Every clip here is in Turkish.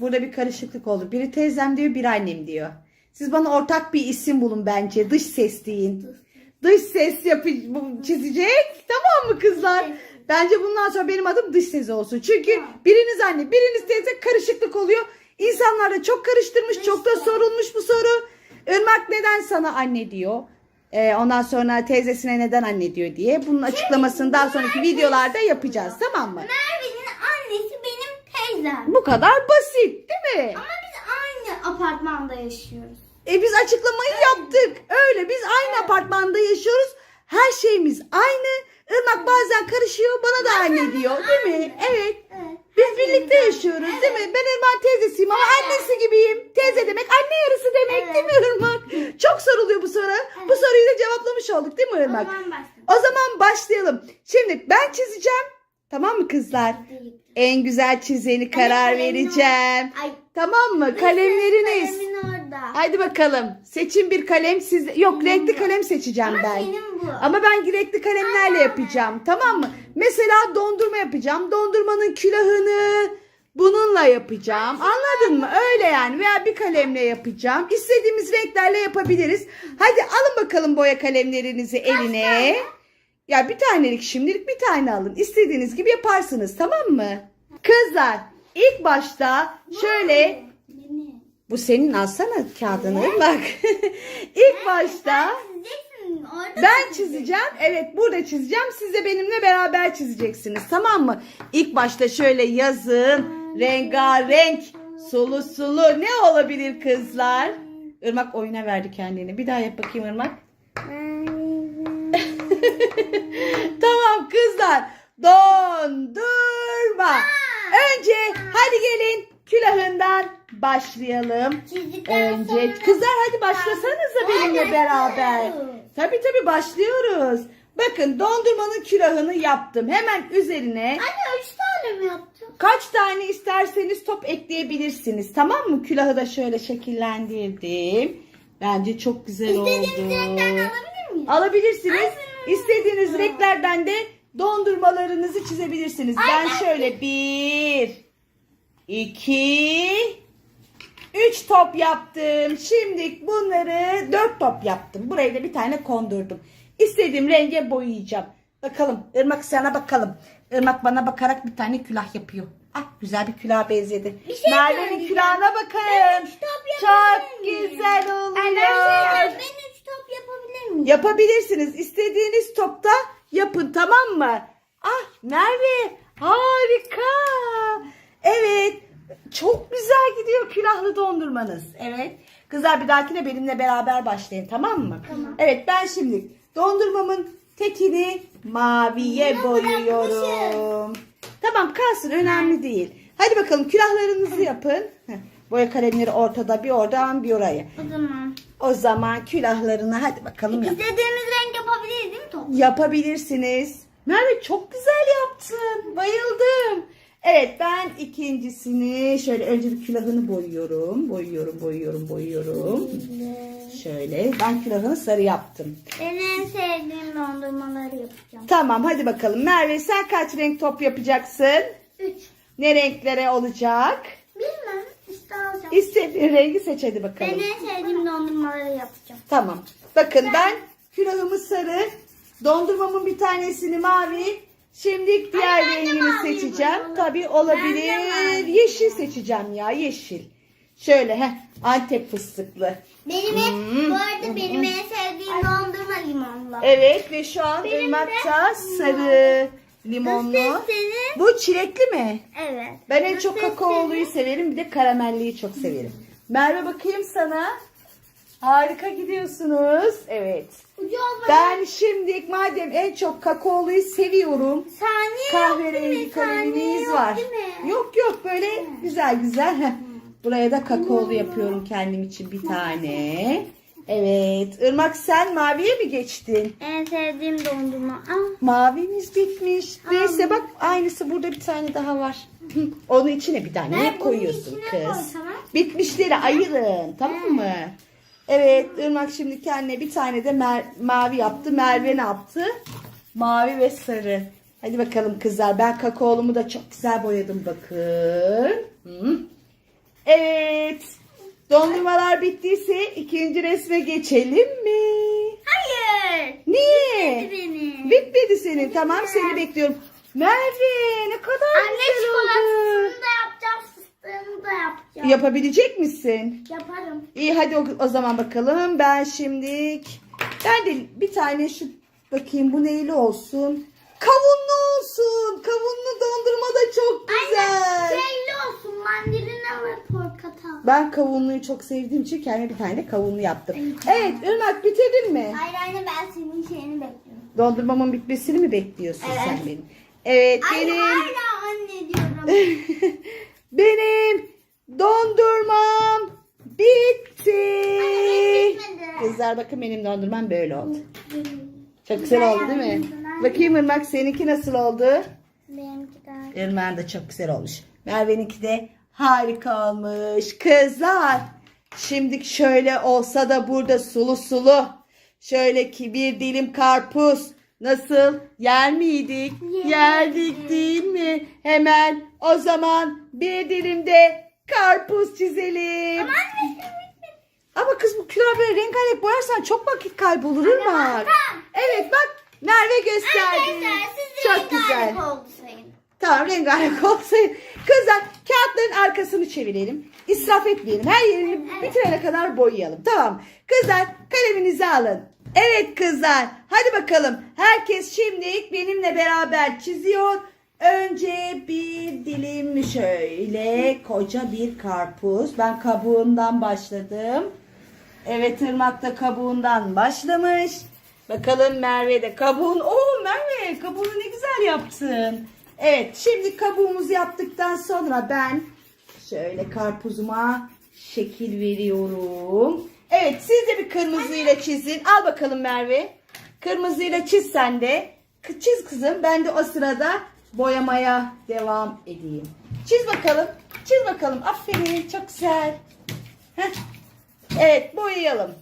burada bir karışıklık oldu. Biri teyzem diyor, biri annem diyor. Siz bana ortak bir isim bulun bence. Dış ses deyin. Dış ses yapı çizecek. Tamam mı kızlar? Bence bundan sonra benim adım dış ses olsun. Çünkü biriniz anne, biriniz teyze karışıklık oluyor. İnsanlar da çok karıştırmış, çok da sorulmuş bu soru. Irmak neden sana anne diyor? Ee, ondan sonra teyzesine neden anne diyor diye. Bunun açıklamasını daha sonraki videolarda yapacağız. Tamam mı? Annesi teyzem. Bu kadar basit değil mi? Ama biz aynı apartmanda yaşıyoruz. E biz açıklamayı yaptık. Öyle biz aynı apartmanda yaşıyoruz. Her şeyimiz aynı. Irmak bazen karışıyor bana da anne diyor değil mi? Evet. Evet. Biz birlikte yaşıyoruz değil mi? Ben Irmak'ın teyzesiyim ama annesi gibiyim. Teyze demek anne yarısı demek değil mi Irmak? Çok soruluyor bu soru. Bu soruyu da cevaplamış olduk değil mi O Irmak? zaman başlayalım. O zaman başlayalım. Şimdi ben çizeceğim. Tamam mı kızlar? En güzel çizeni karar kalemin vereceğim. Ay. Tamam mı? Kalemleriniz. Kalemin orada. Haydi bakalım. Seçin bir kalem. Siz yok renkli kalem seçeceğim Ama ben. senin bu. Ama ben renkli kalemlerle yapacağım. Tamam mı? Mesela dondurma yapacağım. Dondurmanın külahını bununla yapacağım. Anladın mı? Öyle yani. Veya bir kalemle yapacağım. İstediğimiz renklerle yapabiliriz. Hadi alın bakalım boya kalemlerinizi eline. Ya bir tanelik şimdilik bir tane alın. İstediğiniz gibi yaparsınız. Tamam mı? Kızlar ilk başta şöyle bu senin alsana kağıdını bak. İlk başta ben çizeceğim. Evet burada çizeceğim. Siz de benimle beraber çizeceksiniz. Tamam mı? İlk başta şöyle yazın. Rengarenk. Sulu sulu. Ne olabilir kızlar? Irmak oyuna verdi kendini. Bir daha yap bakayım Irmak. tamam kızlar. Dondurma. Önce hadi gelin külahından başlayalım. Çizdikten Önce sonra- kızlar hadi başlasanıza benimle Hadi, beraber. Tabii tabii başlıyoruz. Bakın dondurmanın külahını yaptım. Hemen üzerine Anne üç tane mi yaptın? kaç tane isterseniz top ekleyebilirsiniz. Tamam mı? Külahı da şöyle şekillendirdim. Bence çok güzel İstediğimiz oldu. renkten alabilir miyiz? Alabilirsiniz. İstediğiniz renklerden de dondurmalarınızı çizebilirsiniz. Ben şöyle bir, iki, üç top yaptım. Şimdi bunları dört top yaptım. Buraya da bir tane kondurdum. İstediğim renge boyayacağım. Bakalım. Irmak sana bakalım. Irmak bana bakarak bir tane külah yapıyor. Ah güzel bir külah benzedi. Bir şey Merve'nin söyleyeceğim. külahına bakın. Ben üç top Çok güzel oluyor. Ben üç top yapabilir miyim? Yapabilirsiniz. İstediğiniz topta yapın tamam mı? Ah Merve harika. Evet çok güzel gidiyor külahlı dondurmanız. Evet. Kızlar bir dahakine benimle beraber başlayın tamam mı? Tamam. Evet ben şimdi dondurmamın tekini maviye Ya, boyuyorum. Tamam kalsın önemli değil. Hadi bakalım külahlarınızı yapın. Boya kalemleri ortada bir oradan bir oraya. O zaman. O zaman külahlarını hadi bakalım yap. İstediğimiz renk yapabiliriz değil mi top? Yapabilirsiniz. Merve çok güzel yaptın. Bayıldım. Evet ben ikincisini şöyle önce bir külahını boyuyorum. Boyuyorum, boyuyorum, boyuyorum. Şöyle ben külahını sarı yaptım. Ben en sevdiğim dondurmaları yapacağım. Tamam hadi bakalım. Merve sen kaç renk top yapacaksın? Üç. Ne renklere olacak? Bilmem. Alacağım. İstediğin rengi seç hadi Ben bakalım. en sevdiğim dondurmaları yapacağım. Tamam. Bakın ben külahımı sarı, dondurmamın bir tanesini mavi, şimdi diğer Ay, ben rengini seçeceğim. Tabii Ben olabilir. Yeşil seçeceğim ya, yeşil. Şöyle heh, Antep fıstıklı. Benim en, Hmm. bu arada benim en sevdiğim dondurma limonlu. Evet ve şu an ırmakta sarı limonlu. Senin? Bu çilekli mi? Evet. Ben en çok kakaoluyu severim bir de karamelliyi çok severim. Merve bakayım sana. Harika gidiyorsunuz. Evet. Ben şimdi madem en çok kakaoluyu seviyorum. Saniye yok Kahverengi kalemimiz yok var. mi? Yok yok böyle güzel güzel. Buraya da kakaolu yapıyorum kendim için bir tane. Evet. Irmak sen maviye mi geçtin? En sevdiğim dondurma. Ah. Mavimiz bitmiş. Neyse bak aynısı burada bir tane daha var. Onun içine bir tane bunun koyuyorsun kız. koy, tamam. Bitmişleri ayırın tamam mı? Evet Irmak şimdi kendine bir tane de mer- mavi yaptı. Merve ne yaptı? Mavi ve sarı. Hadi bakalım kızlar ben kakaolumu da çok güzel boyadım bakın. Hı. Evet. Dondurmalar bittiyse ikinci resme geçelim mi? Hayır. Niye? Benim. Bitmedi senin. Tamam seni bekliyorum. Merve ne kadar Anne güzel oldu. çikolatasını da yapacağım. Fıstığını da yapacağım. Yapabilecek misin? Yaparım. İyi hadi o, o zaman bakalım. Ben şimdi ben de bir tane şu bakayım bu neyli olsun? Kavunlu olsun. Kavunlu dondurma da çok güzel. Şeyli olsun. Mandalina ve portakal. Ben kavunluyu çok sevdiğim için kendime bir tane kavunlu yaptım. Evet Irmak bitirdin mi? Hayır anne ben senin şeyini bekliyorum. Dondurmamın bitmesini mi bekliyorsun Evet. sen benim? Evet Ay benim hala anne diyorum. benim dondurmam bitti. bitmedi. Kızlar bakın benim dondurmam böyle oldu. Çok güzel oldu değil mi? Bakayım Irmak seninki nasıl oldu? Benimki de. Irmak'ın da çok güzel olmuş. Merve'ninki de harika olmuş. Kızlar şimdi şöyle olsa da burada sulu sulu. Şöyle ki bir dilim karpuz. Nasıl? Yer miydik? Yerdik. Yerdik değil mi? Hemen o zaman bir dilimde karpuz çizelim. Ama kız bu kurabiye rengarenk boyarsan çok vakit kaybolur bak. Evet bak Merve gösterdi. Arkadaşlar siz Çok güzel. oldu sayın. Tamam rengarenk olsaydı. Kızlar kağıtların arkasını çevirelim. İsraf etmeyelim. Her yerini bitirene kadar boyayalım. Tamam. Kızlar kaleminizi alın. Evet kızlar. Hadi bakalım. Herkes şimdi benimle beraber çiziyor. Önce bir dilim şöyle koca bir karpuz. Ben kabuğundan başladım. Evet Irmak da kabuğundan başlamış. Bakalım Merve de kabuğun. Oo Merve kabuğunu ne güzel yaptın. Evet şimdi kabuğumuzu yaptıktan sonra ben şöyle karpuzuma şekil veriyorum. Evet siz de bir kırmızıyla çizin. Al bakalım Merve. Kırmızıyla çiz sen de. Çiz kızım. Ben de o sırada boyamaya devam edeyim. Çiz bakalım. Çiz bakalım. Aferin. Çok güzel. Heh. Evet boyayalım.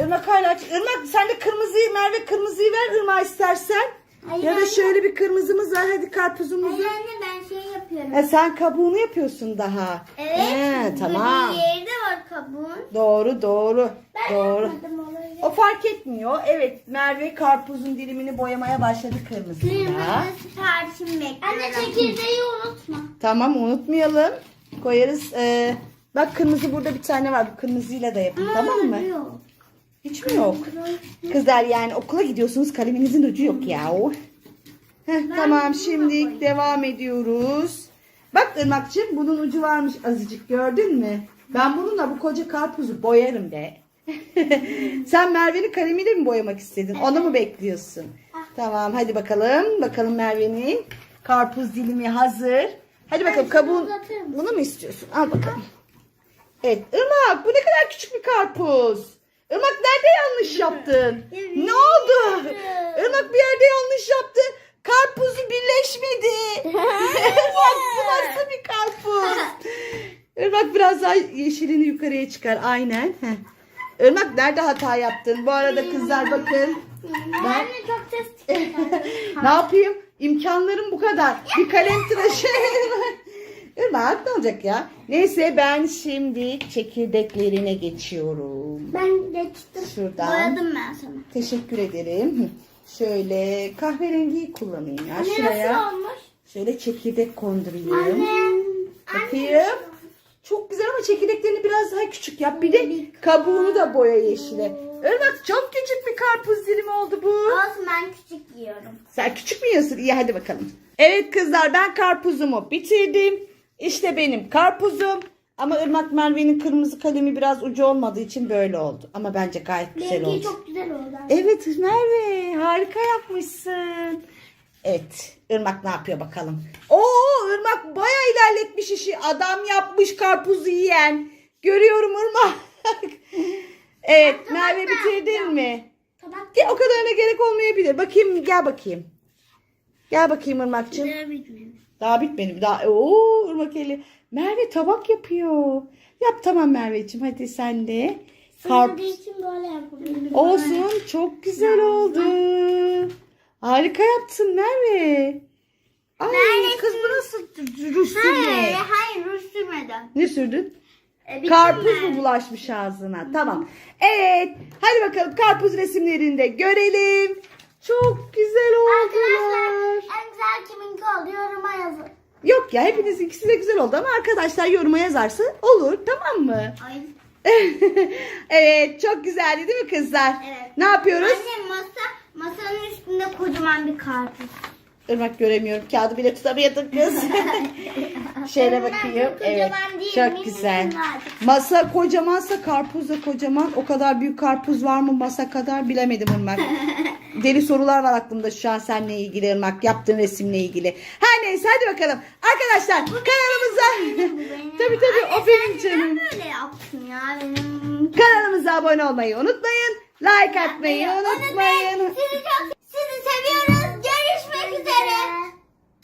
Irmak hala Irmak sen de kırmızıyı Merve kırmızıyı ver Irmak istersen. Hayır, ya da anne. şöyle bir kırmızımız var hadi karpuzumuzu. Hayır anne ben şey yapıyorum. Ha, sen kabuğunu yapıyorsun daha. Evet. He, tamam. Bir yeri de var kabuğun. Doğru doğru. Ben doğru. yapmadım olayı. O fark etmiyor. Evet Merve karpuzun dilimini boyamaya başladı kırmızıyla. Kırmızı siparişimi bekliyorum. Anne çekirdeği unutma. Tamam unutmayalım. Koyarız. Ee, bak kırmızı burada bir tane var. Bu kırmızıyla da yapın tamam mı? Yok. Hiç mi yok? Kızlar yani okula gidiyorsunuz kaleminizin ucu yok ya. Heh, tamam şimdi devam ediyoruz. Bak Irmak'cığım bunun ucu varmış azıcık gördün mü? Ben bununla bu koca karpuzu boyarım de. Sen Merve'nin kalemiyle mi boyamak istedin? Onu mu bekliyorsun? Tamam hadi bakalım. Bakalım Merve'nin karpuz dilimi hazır. Hadi bakalım kabuğun. Bunu mu istiyorsun? Al bakalım. Evet Irmak bu ne kadar küçük bir karpuz. Irmak nerede yanlış yaptın? Ne oldu? Irmak bir yerde yanlış yaptı. Karpuzu birleşmedi. Bu nasıl bir karpuz? Irmak biraz daha yeşilini yukarıya çıkar. Aynen. Heh. Irmak nerede hata yaptın? Bu arada kızlar bakın. Ben Anne çok ses çıkardı. ne yapayım? İmkanlarım bu kadar. Bir kalem tıraşı. Irmak ne olacak ya? Neyse ben şimdi çekirdeklerine geçiyorum. Ben geçtim. Şuradan. Boyadım ben sana. Teşekkür ederim. Şöyle kahverengiyi kullanayım ya. Anne Şuraya nasıl olmuş? şöyle çekirdek kondurayım. Anne. Bakayım. Çok güzel ama çekirdeklerini biraz daha küçük yap. Bir de kabuğunu da boya yeşile. Irmak çok küçük bir karpuz dilimi oldu bu. Olsun ben küçük yiyorum. Sen küçük mü yiyorsun? İyi hadi bakalım. Evet kızlar ben karpuzumu bitirdim. İşte benim karpuzum. Ama Irmak Merve'nin kırmızı kalemi biraz ucu olmadığı için böyle oldu. Ama bence gayet güzel Benimki oldu. çok güzel oldu. Evet Merve harika yapmışsın. Evet Irmak ne yapıyor bakalım. Oo Irmak baya ilerletmiş işi. Adam yapmış karpuzu yiyen. Görüyorum Irmak. evet Ben Merve tabak da bitirdin yapacağım. mi? Tabak Gel, o kadarına gerek olmayabilir. Bakayım gel bakayım. Gel bakayım Irmak'cığım. Daha bitmedi. Daha Oo Irmak eli. Merve tabak yapıyor. Yap tamam Merveciğim hadi sen de. Karp olsun. Çok güzel oldu. Harika yaptın Merve. Ay Merve kız bu nasıl rüstüm Hayır, hayır ruj sürmedim. Ne sürdün? E, Karpuz mu bulaşmış ağzına? Tamam. Evet. Hadi bakalım karpuz resimlerini de görelim. Çok güzel Arkadaşlar oldular. en güzel kiminki oldu yoruma yazın. Yok ya hepiniz ikisi de güzel oldu ama arkadaşlar yoruma yazarsa olur tamam mı? Ay. evet çok güzeldi değil mi kızlar? Evet. Ne yapıyoruz? Anne masa masanın üstünde kocaman bir karpuz. Irmak göremiyorum. Kağıdı bile tutamıyordum kız. Şöyle bakayım. Evet. değil, Çok güzel. Masa kocamansa karpuz da kocaman. O kadar büyük karpuz var mı masa kadar bilemedim Irmak. deli sorular var aklımda şu an seninle ilgili Irmak. Yaptığın resimle ilgili. Her neyse hadi bakalım. Arkadaşlar kanalımıza tabii tabii o benim canım. Böyle yaptın ya benim? Kanalımıza abone olmayı unutmayın. Like atmayı unutmayın. Sizi çok sizi seviyoruz. Görüşmek üzere.